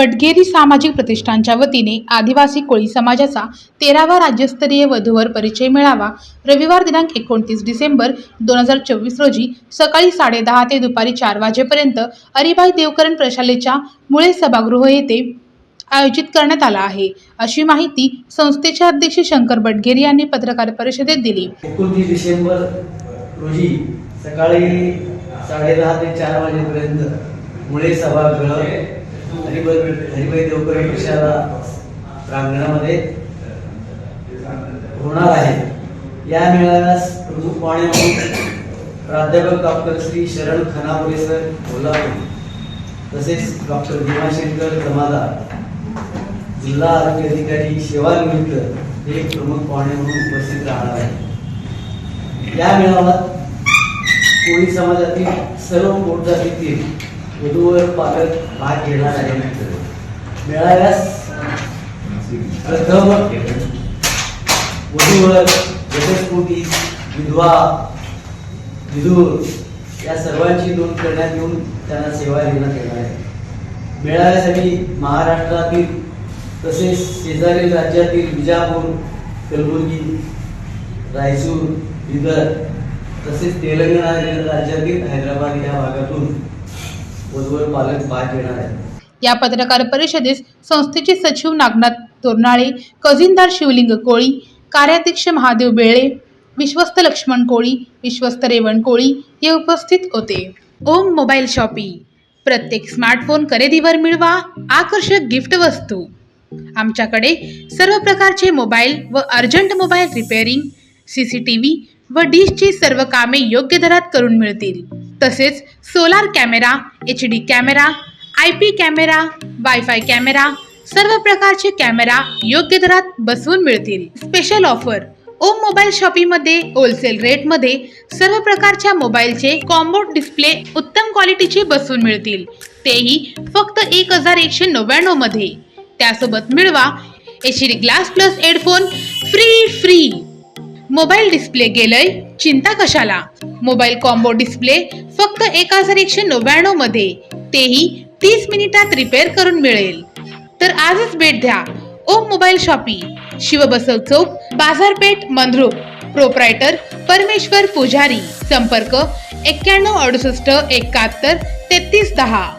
बटगेरी सामाजिक प्रतिष्ठानच्या वतीने आदिवासी कोळी समाजाचा तेरावा राज्यस्तरीय वधूवर परिचय मेळावा रविवार दिनांक एकोणतीस डिसेंबर दोन हजार चोवीस रोजी सकाळी साडेदहा ते दुपारी चार वाजेपर्यंत अरिबाई देवकरण प्रशालेच्या मुळे सभागृह येथे आयोजित करण्यात आला आहे. अशी माहिती संस्थेचे अध्यक्ष शंकर बटगेरी यांनी पत्रकार परिषदेत दिली. एकोणतीस डिसेंबर रोजी सकाळी साडेदहा ते चार वाजेपर्यंत मुळे सभागृह हरिभाई हरिभाई देवकर पक्षाला प्रांगणामध्ये होणार आहे. या मेळाव्यास प्रमुख पाहुणे म्हणून प्राध्यापक डॉक्टर श्री शरण खनापुरे सर कोल्हापूर तसेच डॉक्टर भीमाशंकर जमादार जिल्हा आरोग्य अधिकारी सेवानिमित्त हे प्रमुख पाहुणे म्हणून उपस्थित राहणार आहे या मेळाव्यात कोळी समाजातील सर्व पोटजातीतील वधूवर पालक भाग घेणार आहे मेळाव्यास प्रथम वधूवर घटस्फोटी विधवा विधूर या सर्वांची नोंद करण्यात येऊन त्यांना सेवा देण्यात येणार आहे. मेळाव्यासाठी महाराष्ट्रातील तसेच शेजारील राज्यातील विजापूर कलबुर्गी रायचूर बिदर तसेच तेलंगणा राज्यातील हैदराबाद या भागातून वधूवर पालक भाग घेणार आहेत या पत्रकार परिषदेस संस्थेचे सचिव नागनाथ तोरणाळे कझिनदार शिवलिंग कोळी कार्याध्यक्ष महादेव बेळे विश्वस्त लक्ष्मण कोळी विश्वस्त रेवण कोळी हे उपस्थित होते. Om mobile shoppe. प्रत्येक स्मार्टफोन खरेदीवर मिळवा आकर्षक गिफ्ट वस्तू. आमच्याकडे सर्व प्रकारचे मोबाईल व urgent mobile repairing C C T V व डिशची सर्व कामे योग्य दरात करून मिळतील. तसेच solar camera H D camera I P camera wifi camera सर्व प्रकारचे कॅमेरा योग्य दरात बसवून मिळतील. स्पेशल ऑफर ओम मोबाईल शॉपीमध्ये होलसेल रेटमध्ये सर्व प्रकारच्या मोबाईलचे कॉम्बो डिस्प्ले उत्तम क्वालिटीचे बसवून मिळतील. तेही फक्त एक हजार एकशे नव्याण्णवमध्ये. त्यासोबत मिळवा H D glass plus headphone free free mobile display गेलय चिंता कशाला? मोबाईल कॉम्बो डिस्प्ले फक्त एक हजार एकशे नव्याण्णवमध्ये. तेही तीस मिनिटात रिपेअर करून मिळेल. तर आजच भेट द्या. ओम मोबाईल शॉपी. शिवबसव चौक बाजारपेठ मंद्रुप. प्रोप्रायटर परमेश्वर पुजारी. संपर्क एक्क्याण्णव अडुसष्ट एकाहत्तर तेहतीस दहा.